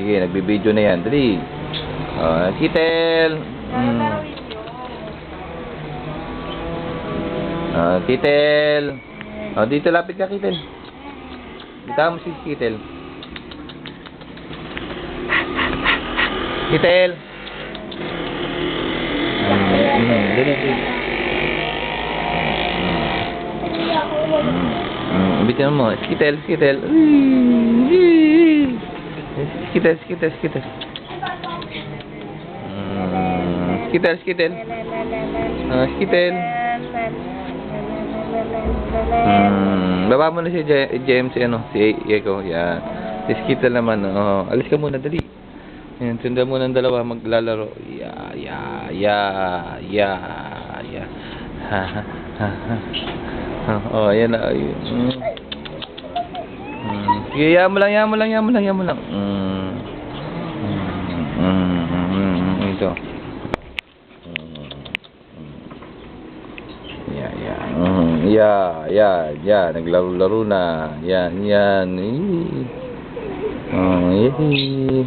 sige, nagbibideo na yan. Dali. Oh, Kitel. Mm. Ah, Kitel. Oh, dito lapit ka, Kitel. Kita mo si Kitel. Kitel. Mm, mm. Mm, bitin mo. Skitel, skitel. Skitel, skitel, skitel. Mm, skitel, skitel. Ah. Mm, baba mo na si J- James, ano, si Eko. Yan. Si Skitel naman, oh. Alis ka muna, dali. Yan, tunda mo ng dalawa maglalaro. Ya, ya, ya, ya, ya. Ha, ha, ha. Oh, ayan na. Mm. Mm. Mo lang, yan mo lang, yan mo lang, yan mo lang. Mm. Mm, mm, mm, mm, ito. Mm, mm. Ya, ya. Mm, ya, ya, ya. Naglaro-laro na. Yan, yan. Oh, yay.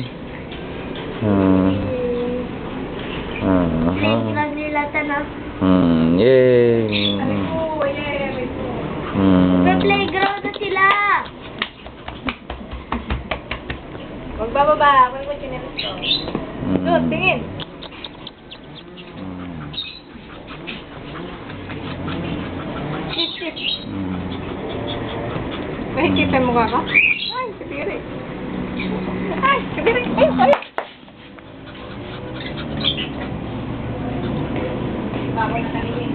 Lang nila tanah. Hmm, yay. Magbababa ako yung chinelas ko. Doon, tingin. Mm. Mm. Shit, shit. Nakikita yung mukha ko? Ay, kadiri. Ay, kadiri. Ay, ay. Bago na nalingin.